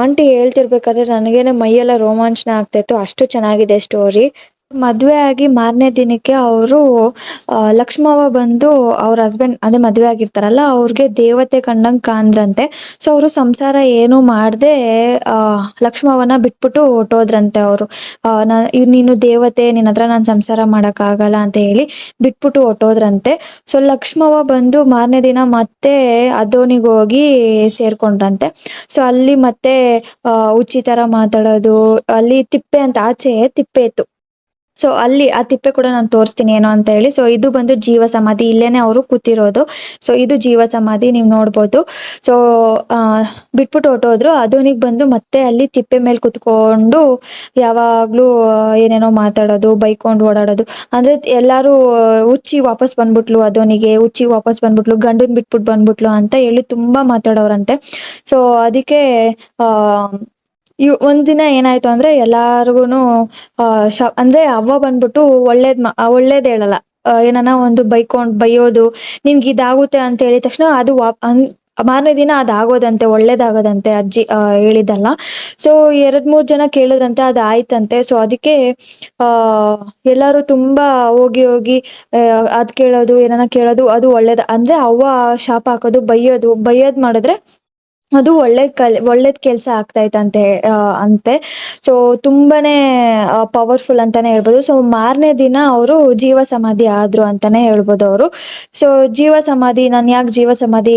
ಆಂಟಿ ಹೇಳ್ತಿರ್ಬೇಕಾದ್ರೆ ನನಗೇನೆ ಮೈಯೆಲ್ಲ ರೋಮಾಂಚನ ಆಗ್ತಾಯಿತ್ತು ಅಷ್ಟು ಚೆನ್ನಾಗಿದೆ ಸ್ಟೋರಿ ಮದುವೆ ಆಗಿ ಮಾರನೇ ದಿನಕ್ಕೆ ಅವರು ಲಕ್ಷ್ಮವ್ವ ಬಂದು ಅವ್ರ ಹಸ್ಬೆಂಡ್ ಅದೇ ಮದುವೆ ಆಗಿರ್ತಾರಲ್ಲ, ಅವ್ರಿಗೆ ದೇವತೆ ಕಂಡಂಗೆ ಕಾಂದ್ರಂತೆ ಸೊ ಅವರು ಸಂಸಾರ ಏನು ಮಾಡದೆ ಲಕ್ಷ್ಮವ್ವನ ಬಿಟ್ಬಿಟ್ಟು ಹೊಟ್ಟೋದ್ರಂತೆ ಅವರು. ನೀನು ದೇವತೆ ನಿನ್ನ ಹತ್ರ ನಾನು ಸಂಸಾರ ಮಾಡೋಕ್ಕಾಗಲ್ಲ ಅಂತ ಹೇಳಿ ಬಿಟ್ಬಿಟ್ಟು ಹೊಟ್ಟೋದ್ರಂತೆ ಸೊ ಲಕ್ಷ್ಮವ್ವ ಬಂದು ಮಾರನೇ ದಿನ ಮತ್ತೆ ಅದೋನಿಗೆ ಹೋಗಿ ಸೇರ್ಕೊಂಡ್ರಂತೆ. ಸೊ ಅಲ್ಲಿ ಮತ್ತೆ ಹುಚ್ಚಿ ಥರ ಮಾತಾಡೋದು, ಅಲ್ಲಿ ತಿಪ್ಪೆ ಅಂತ ಆಚೆ ತಿಪ್ಪೆ ಇತ್ತು. ಸೊ ಅಲ್ಲಿ ಆ ತಿಪ್ಪೆ ಕೂಡ ನಾನು ತೋರಿಸ್ತೀನಿ ಏನೋ ಅಂತ ಹೇಳಿ. ಸೊ ಇದು ಬಂದು ಜೀವ ಸಮಾಧಿ. ಇಲ್ಲೇನೆ ಅವರು ಕೂತಿರೋದು. ಸೊ ಇದು ಜೀವ ಸಮಾಧಿ ನೀವು ನೋಡ್ಬೋದು. ಸೊ ಬಿಟ್ಬಿಟ್ಟು ಹೊಟ್ಟೋದ್ರು ಅದೋನಿಗೆ ಬಂದು ಮತ್ತೆ ಅಲ್ಲಿ ತಿಪ್ಪೆ ಮೇಲೆ ಕುತ್ಕೊಂಡು ಯಾವಾಗಲೂ ಏನೇನೋ ಮಾತಾಡೋದು, ಬೈಕೊಂಡು ಓಡಾಡೋದು. ಅಂದ್ರೆ ಎಲ್ಲರೂ ಉಚ್ಚಿ ವಾಪಸ್ ಬಂದ್ಬಿಟ್ಲು ಅದೋನಿಗೆ ಉಚ್ಚಿ ವಾಪಸ್ ಬಂದ್ಬಿಟ್ಲು, ಗಂಡನ್ ಬಿಟ್ಬಿಟ್ಟು ಬಂದ್ಬಿಟ್ಲು ಅಂತ ಹೇಳಿ ತುಂಬಾ ಮಾತಾಡೋರಂತೆ. ಸೊ ಅದಕ್ಕೆ ಇವ್ ಒಂದಿನ ಏನಾಯ್ತು ಅಂದ್ರೆ ಎಲ್ಲಾರ್ಗುನು ಶ, ಅಂದ್ರೆ ಅವ್ವ ಬಂದ್ಬಿಟ್ಟು ಒಳ್ಳೇದ್ ಒಳ್ಳೇದ್ ಹೇಳಲ್ಲ. ಏನನ ಒಂದು ಬೈಕೊಂಡ್, ಬೈಯೋದು, ನಿನ್ಗೆ ಇದಾಗುತ್ತೆ ಅಂತ ಹೇಳಿದ ತಕ್ಷಣ ಅದು ಮಾರನೇ ದಿನ ಅದಾಗೋದಂತೆ, ಒಳ್ಳೇದಾಗೋದಂತೆ ಅಜ್ಜಿ ಹೇಳಿದಲ್ಲ ಸೊ ಎರಡ್ ಮೂರ್ ಜನ ಕೇಳಿದ್ರಂತೆ ಅದ್ ಆಯ್ತಂತೆ ಸೊ ಅದಕ್ಕೆ, ಆ, ಎಲ್ಲರೂ ತುಂಬಾ ಹೋಗಿ ಹೋಗಿ ಅದ್ ಕೇಳೋದು, ಏನಾನ ಕೇಳೋದು, ಅದು ಒಳ್ಳೇದ. ಅಂದ್ರೆ ಅವ್ವ ಶಾಪ ಹಾಕೋದು, ಬೈಯೋದು, ಬೈಯೋದ್ ಮಾಡಿದ್ರೆ ಅದು ಒಳ್ಳೆ ಕಲ್, ಒಳ್ಳೇದ್ ಕೆಲಸ ಆಗ್ತಾಯ್ತಂತೆ ಅಂತೆ. ಸೊ ತುಂಬಾನೇ ಪವರ್ಫುಲ್ ಅಂತಾನೆ ಹೇಳ್ಬೋದು. ಸೊ ಮಾರನೇ ದಿನ ಅವರು ಜೀವ ಸಮಾಧಿ ಆದ್ರು ಅಂತಾನೆ ಹೇಳ್ಬೋದು ಅವರು. ಸೊ ಜೀವ ಸಮಾಧಿ, ನಾನು ಯಾಕೆ ಜೀವ ಸಮಾಧಿ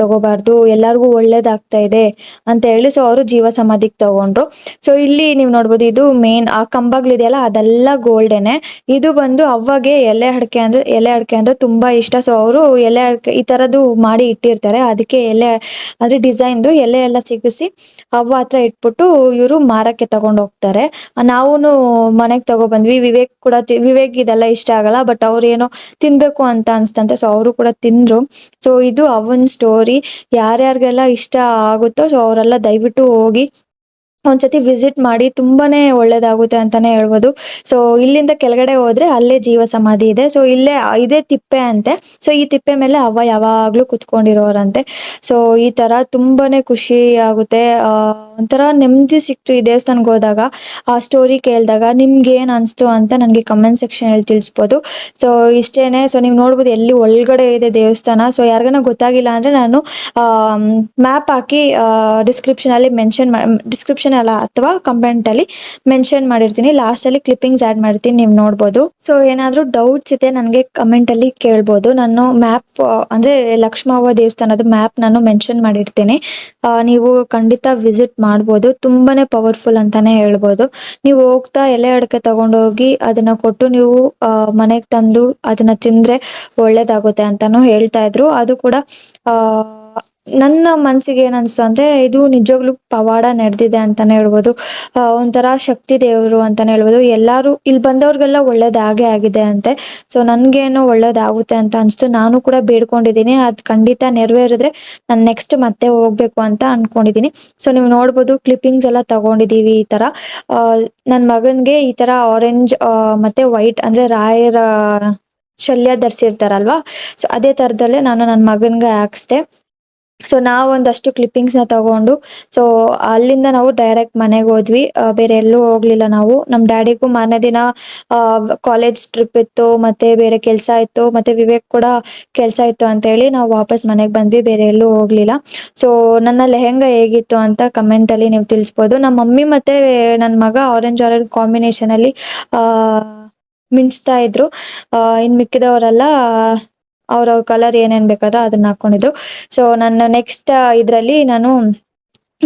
ತಗೋಬಾರ್ದು? ಎಲ್ಲರಿಗೂ ಒಳ್ಳೇದಾಗ್ತಾ ಇದೆ ಅಂತ ಹೇಳಿ ಸೊ ಅವರು ಜೀವ ಸಮಾಧಿಗೆ ತಗೊಂಡ್ರು. ಸೊ ಇಲ್ಲಿ ನೀವು ನೋಡ್ಬೋದು, ಇದು ಮೇನ್ ಆ ಕಂಬಗಳಿದೆಯಲ್ಲ, ಅದೆಲ್ಲ ಗೋಲ್ಡೆನೆ. ಇದು ಬಂದು ಅವಾಗೆ ಎಲೆ ಅಡಿಕೆ ಅಂದ್ರೆ, ಎಲೆ ಅಡಿಕೆ ಅಂದ್ರೆ ತುಂಬಾ ಇಷ್ಟ. ಸೊ ಅವರು ಎಲೆ ಅಡಿಕೆ, ಈ ತರದ್ದು ಮಾಡಿ ಇಟ್ಟಿರ್ತಾರೆ. ಅದಕ್ಕೆ ಎಲೆ, ಅಂದ್ರೆ ಡಿಸೈನ್ ಎಲೆ ಎಲ್ಲ ಸಿಗಿಸಿ ಅವ್ವ ಹತ್ರ ಇಟ್ಬಿಟ್ಟು ಇವರು ಮಾರಕ್ಕೆ ತಗೊಂಡ್ ಹೋಗ್ತಾರೆ. ನಾವೂನು ಮನೆಗ್ ತಗೊಬಂದ್ವಿ. ವಿವೇಕ್ ಕೂಡ ವಿವೇಕ್ ಇದೆಲ್ಲ ಇಷ್ಟ ಆಗಲ್ಲ, ಬಟ್ ಅವ್ರು ಏನೋ ತಿನ್ಬೇಕು ಅಂತ ಅನ್ಸ್ತಂತೆ. ಸೊ ಅವರು ಕೂಡ ತಿಂದ್ರು. ಸೊ ಇದು ಅವನ್ ಸ್ಟೋರಿ ಯಾರ್ಯಾರಿಗೆಲ್ಲ ಇಷ್ಟ ಆಗುತ್ತೋ ಸೊ ಅವರೆಲ್ಲ ದಯವಿಟ್ಟು ಹೋಗಿ ಒಂದ್ಸತಿ ವಿಸಿಟ್ ಮಾಡಿ ತುಂಬಾನೇ ಒಳ್ಳೇದಾಗುತ್ತೆ ಅಂತಾನೆ ಹೇಳ್ಬೋದು. ಸೊ ಇಲ್ಲಿಂದ ಕೆಳಗಡೆ ಹೋದ್ರೆ ಅಲ್ಲೇ ಜೀವ ಸಮಾಧಿ ಇದೆ. ಸೊ ಇಲ್ಲೇ, ಇದೇ ತಿಪ್ಪೆ ಅಂತೆ. ಸೊ ಈ ತಿಪ್ಪೆ ಮೇಲೆ ಅವ್ವ ಯಾವಾಗ್ಲೂ ಕುತ್ಕೊಂಡಿರೋರಂತೆ. ಸೊ ಈ ತರ ತುಂಬಾನೇ ಖುಷಿ ಆಗುತ್ತೆ. ಆ ಒಂಥರ ನೆಮ್ಮದಿ ಸಿಕ್ತು ಈ ದೇವಸ್ಥಾನಕ್ಕೆ ಹೋದಾಗ. ಆ ಸ್ಟೋರಿ ಕೇಳಿದಾಗ ನಿಮ್ಗೆ ಏನು ಅನಿಸ್ತು ಅಂತ ನನಗೆ ಕಮೆಂಟ್ ಸೆಕ್ಷನಲ್ಲಿ ತಿಳಿಸ್ಬೋದು. ಸೊ ಇಷ್ಟೇನೆ. ಸೊ ನೀವು ನೋಡ್ಬೋದು ಎಲ್ಲಿ ಒಳಗಡೆ ಇದೆ ದೇವಸ್ಥಾನ. ಸೊ ಯಾರಿಗನ ಗೊತ್ತಾಗಿಲ್ಲ ಅಂದರೆ ನಾನು ಮ್ಯಾಪ್ ಹಾಕಿ ಡಿಸ್ಕ್ರಿಪ್ಷನಲ್ಲಿ ಮೆನ್ಷನ್ ಡಿಸ್ಕ್ರಿಪ್ಷನ್ ಅಲ್ಲ ಅಥವಾ ಕಮೆಂಟ್ ಅಲ್ಲಿ ಮೆನ್ಷನ್ ಮಾಡಿರ್ತೀನಿ. ಲಾಸ್ಟಲ್ಲಿ ಕ್ಲಿಪ್ಪಿಂಗ್ಸ್ ಆ್ಯಡ್ ಮಾಡ್ತೀನಿ, ನೀವು ನೋಡ್ಬೋದು. ಸೊ ಏನಾದರೂ ಡೌಟ್ಸ್ ಇದೆ ನನಗೆ ಕಮೆಂಟಲ್ಲಿ ಕೇಳ್ಬೋದು. ನಾನು ಮ್ಯಾಪ್ ಅಂದರೆ ಲಕ್ಷ್ಮವ್ವ ದೇವಸ್ಥಾನದ ಮ್ಯಾಪ್ ನಾನು ಮೆನ್ಷನ್ ಮಾಡಿರ್ತೀನಿ. ನೀವು ಖಂಡಿತ ವಿಸಿಟ್ ಮಾಡ್ಬೋದು. ತುಂಬಾನೇ ಪವರ್ಫುಲ್ ಅಂತಾನೆ ಹೇಳ್ಬೋದು. ನೀವು ಹೋಗ್ತಾ ಎಲೆ ಅಡಿಕೆ ತಗೊಂಡೋಗಿ ಅದನ್ನ ಕೊಟ್ಟು ನೀವು ಮನೆಗೆ ತಂದು ಅದನ್ನ ತಿಂದ್ರೆ ಒಳ್ಳೇದಾಗುತ್ತೆ ಅಂತಾನು ಹೇಳ್ತಾ ಇದ್ರು. ಅದು ಕೂಡ, ಆ ನನ್ನ ಮನಸ್ಸಿಗೆ ಏನ್ ಅನ್ಸ್ತು ಅಂದ್ರೆ, ಇದು ನಿಜವಾಗ್ಲೂ ಪವಾಡ ನಡೆದಿದೆ ಅಂತಾನೆ ಹೇಳ್ಬೋದು. ಒಂಥರ ಶಕ್ತಿ ದೇವರು ಅಂತಾನೆ ಹೇಳ್ಬೋದು. ಎಲ್ಲಾರು, ಇಲ್ಲಿ ಬಂದವ್ರಿಗೆಲ್ಲ ಒಳ್ಳೇದಾಗೆ ಆಗಿದೆ ಅಂತೆ. ಸೊ ನನ್ಗೇನು ಒಳ್ಳೇದಾಗುತ್ತೆ ಅಂತ ಅನ್ಸ್ತು. ನಾನು ಕೂಡ ಬೇಡ್ಕೊಂಡಿದ್ದೀನಿ. ಅದ್ ಖಂಡಿತ ನೆರವೇರಿದ್ರೆ ನಾನು ನೆಕ್ಸ್ಟ್ ಮತ್ತೆ ಹೋಗ್ಬೇಕು ಅಂತ ಅನ್ಕೊಂಡಿದೀನಿ ಸೊ ನೀವು ನೋಡ್ಬೋದು ಕ್ಲಿಪ್ಪಿಂಗ್ಸ್ ಎಲ್ಲ ತಗೊಂಡಿದೀವಿ ಈ ತರ. ನನ್ ಮಗನ್ಗೆ ಈ ತರ ಆರೆಂಜ್ ಮತ್ತೆ ವೈಟ್ ಅಂದ್ರೆ ರಾಯರ ಶಲ್ಯ ಧರಿಸಿರ್ತಾರಲ್ವಾ? ಸೊ ಅದೇ ತರದಲ್ಲೇ ನಾನು ನನ್ನ ಮಗನ್ಗೆ ಹಾಕ್ಸ್ದೆ. ಸೊ ನಾವು ಒಂದಷ್ಟು ಕ್ಲಿಪ್ಪಿಂಗ್ಸ್ನ ತಗೊಂಡು ಸೊ ಅಲ್ಲಿಂದ ನಾವು ಡೈರೆಕ್ಟ್ ಮನೆಗೆ ಹೋದ್ವಿ. ಬೇರೆ ಎಲ್ಲೂ ಹೋಗ್ಲಿಲ್ಲ ನಾವು. ನಮ್ಮ ಡ್ಯಾಡಿಗೂ ಮನೆ ದಿನ ಕಾಲೇಜ್ ಟ್ರಿಪ್ ಇತ್ತು, ಮತ್ತೆ ಬೇರೆ ಕೆಲಸ ಇತ್ತು, ಮತ್ತೆ ವಿವೇಕ್ ಕೂಡ ಕೆಲಸ ಇತ್ತು ಅಂತ ಹೇಳಿ ನಾವು ವಾಪಸ್ ಮನೆಗೆ ಬಂದ್ವಿ, ಬೇರೆ ಎಲ್ಲೂ ಹೋಗ್ಲಿಲ್ಲ. ಸೊ ನನ್ನ ಲೆಹೆಂಗಾ ಹೇಗಿತ್ತು ಅಂತ ಕಮೆಂಟ್ ಅಲ್ಲಿ ನೀವು ತಿಳಿಸ್ಬೋದು. ನಮ್ಮ ಮಮ್ಮಿ ಮತ್ತೆ ನನ್ನ ಮಗ ಆರೆಂಜ್ ಆರೆಂಜ್ ಕಾಂಬಿನೇಷನ್ ಅಲ್ಲಿ ಮಿಂಚ್ತಾ ಇದ್ರು. ಇನ್ ಮಿಕ್ಕಿದವರೆಲ್ಲ ಅವ್ರವ್ರ ಕಲರ್ ಏನೇನ್ ಬೇಕಾದ್ರೆ ಅದನ್ನ ಹಾಕೊಂಡಿದ್ರು. ಸೊ ನನ್ನ ನೆಕ್ಸ್ಟ್ ಇದ್ರಲ್ಲಿ ನಾನು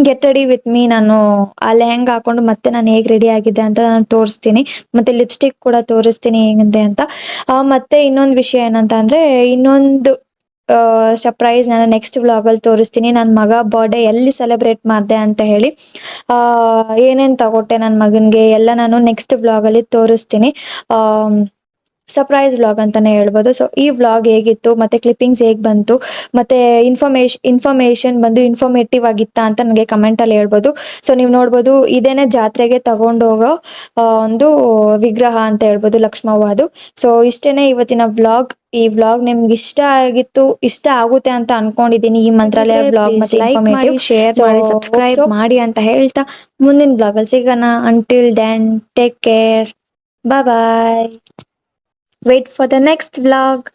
ಗೆಟ್ ರೆಡಿ ವಿತ್ ಮೀ ನಾನು ಆ ಹೆಂಗ್ ಹಾಕೊಂಡು ಮತ್ತೆ ನಾನು ಹೇಗ್ ರೆಡಿ ಆಗಿದ್ದೆ ಅಂತ ನಾನು ತೋರಿಸ್ತೀನಿ. ಮತ್ತೆ ಲಿಪ್ಸ್ಟಿಕ್ ಕೂಡ ತೋರಿಸ್ತೀನಿ ಹೇಗಿದೆ ಅಂತ. ಮತ್ತೆ ಇನ್ನೊಂದು ವಿಷಯ ಏನಂತ ಅಂದ್ರೆ ಇನ್ನೊಂದು ಸರ್ಪ್ರೈಸ್ ನಾನು ನೆಕ್ಸ್ಟ್ ವ್ಲಾಗ್ ಅಲ್ಲಿ ತೋರಿಸ್ತೀನಿ. ನನ್ನ ಮಗ ಬರ್ಡೇ ಎಲ್ಲಿ ಸೆಲೆಬ್ರೇಟ್ ಮಾಡಿದೆ ಅಂತ ಹೇಳಿ. ಆ, ಏನೇನ್ ತಗೊಟ್ಟೆ ನನ್ನ ಮಗನಿಗೆ ಎಲ್ಲ ನಾನು ನೆಕ್ಸ್ಟ್ ವ್ಲಾಗ್ ಅಲ್ಲಿ ತೋರಿಸ್ತೀನಿ. ಆ ಸರ್ಪ್ರೈಸ್ ವ್ಲಾಗ್ ಅಂತಾನೆ ಹೇಳ್ಬೋದು. ಸೊ ಈ ವ್ಲಾಗ್ ಹೇಗಿತ್ತು ಮತ್ತೆ ಕ್ಲಿಪ್ಪಿಂಗ್ಸ್ ಹೇಗೆ ಬಂತು ಮತ್ತೆ ಇನ್ಫಾರ್ಮೇಶನ್ ಇನ್ಫಾರ್ಮೇಶನ್ ಬಂದು ಇನ್ಫಾರ್ಮೇಟಿವ್ ಆಗಿತ್ತ ಅಂತ ನನಗೆ ಕಮೆಂಟ್ ಅಲ್ಲಿ ಹೇಳ್ಬೋದು. ಸೊ ನೀವು ನೋಡ್ಬೋದು ಇದೇನೆ ಜಾತ್ರೆಗೆ ತಗೊಂಡೋಗೋ ಒಂದು ವಿಗ್ರಹ ಅಂತ ಹೇಳ್ಬೋದು ಲಕ್ಷ್ಮವ್ವ ಅದು. ಸೊ ಇಷ್ಟೇನೆ ಇವತ್ತಿನ ವ್ಲಾಗ್ ಈ ವ್ಲಾಗ್ ನಿಮ್ಗೆ ಇಷ್ಟ ಆಗಿತ್ತು ಇಷ್ಟ ಆಗುತ್ತೆ ಅಂತ ಅನ್ಕೊಂಡಿದೀನಿ ಈ ಮಂತ್ರಾಲಯ ವ್ಲಾಗ್ ಮತ್ತೆ ಇನ್ಫಾರ್ಮೇಟಿವ್ ಶೇರ್ ಮಾಡಿ ಸಬ್ಸ್ಕ್ರೈಬ್ ಮಾಡಿ ಅಂತ ಹೇಳ್ತಾ ಮುಂದಿನ ವ್ಲಾಗ್ ಅಲ್ಲಿ ಸಿಗೋಣ. Until then take care bye bye wait for the next vlog